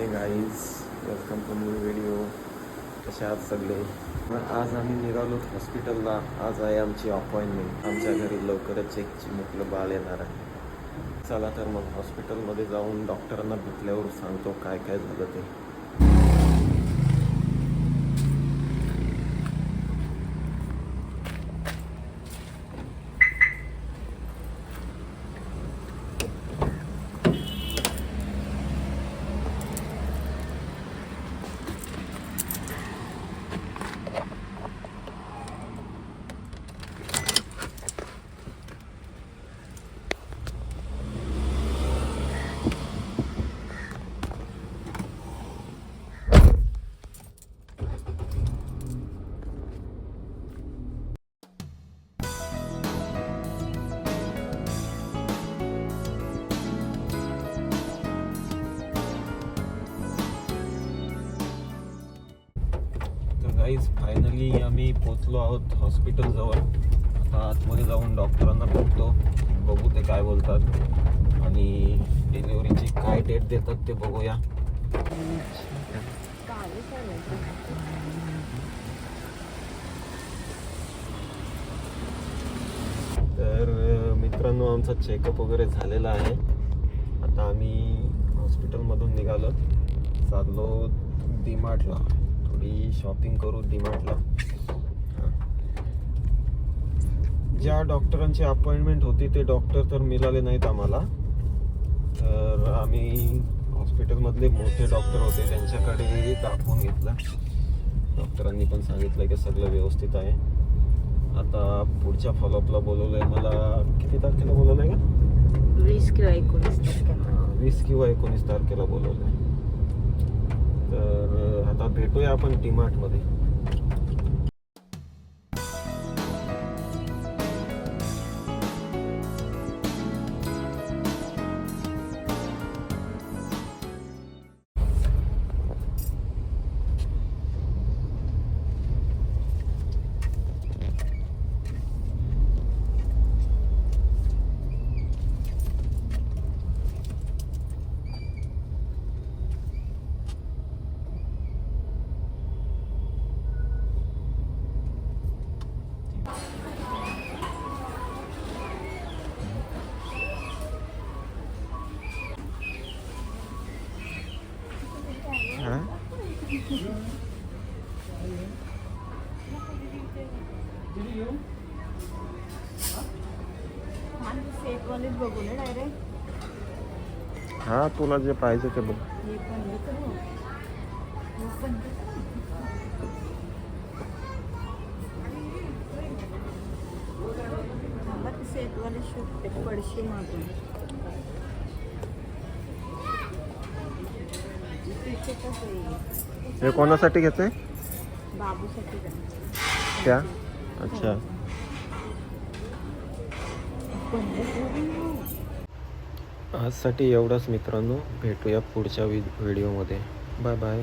Hey guys welcome to new video कसे आहात सगळे? मग आज आम्ही निघालो हॉस्पिटलला आज आहे आमची अपॉइंटमेंट आमच्या घरी लवकरच एक चिमुकलं बाळ येणार आहे. चला तर मग हॉस्पिटलमध्ये जाऊन डॉक्टरांना भेटल्यावर सांगतो काय काय झालं ते. गाईज फायनली आम्ही पोचलो आहोत हॉस्पिटलजवळ आता आतमध्ये जाऊन डॉक्टरांना भेटतो बघू ते काय बोलतात. आणि डिलिव्हरीची काय डेट देतात ते बघूया. तर मित्रांनो आमचा चेकअप वगैरे झालेला आहे. आता आम्ही हॉस्पिटलमधून निघालो. चाललो डी मार्टला थोडी शॉपिंग करू डीमार्टला ज्या डॉक्टरांची अपॉइंटमेंट होती ते डॉक्टर तर मिळाले नाहीत आम्हाला. तर आम्ही हॉस्पिटलमधले मोठे डॉक्टर होते त्यांच्याकडे दाखवून घेतलं. डॉक्टरांनी पण सांगितलं की सगळं व्यवस्थित आहे. आता पुढच्या फॉलोअपला बोलवलंय मला किती तारखेला बोलवलंय का वीस किंवा एकोणीस तारखेला. वीस किंवा एकोणीस तारखेला बोलवलंय. तर आता भेटूया आपण डीमार्टमध्ये हा तुला जे पाहिजे ते बघ. हे पण ते सेटवाले मागून. हे कोणासाठी घेते बाबूसाठी? त्या? अच्छा. हे. आजसाठी एवढंच मित्रांनो. भेटूया पुढच्या व्हिडिओमध्ये बाय बाय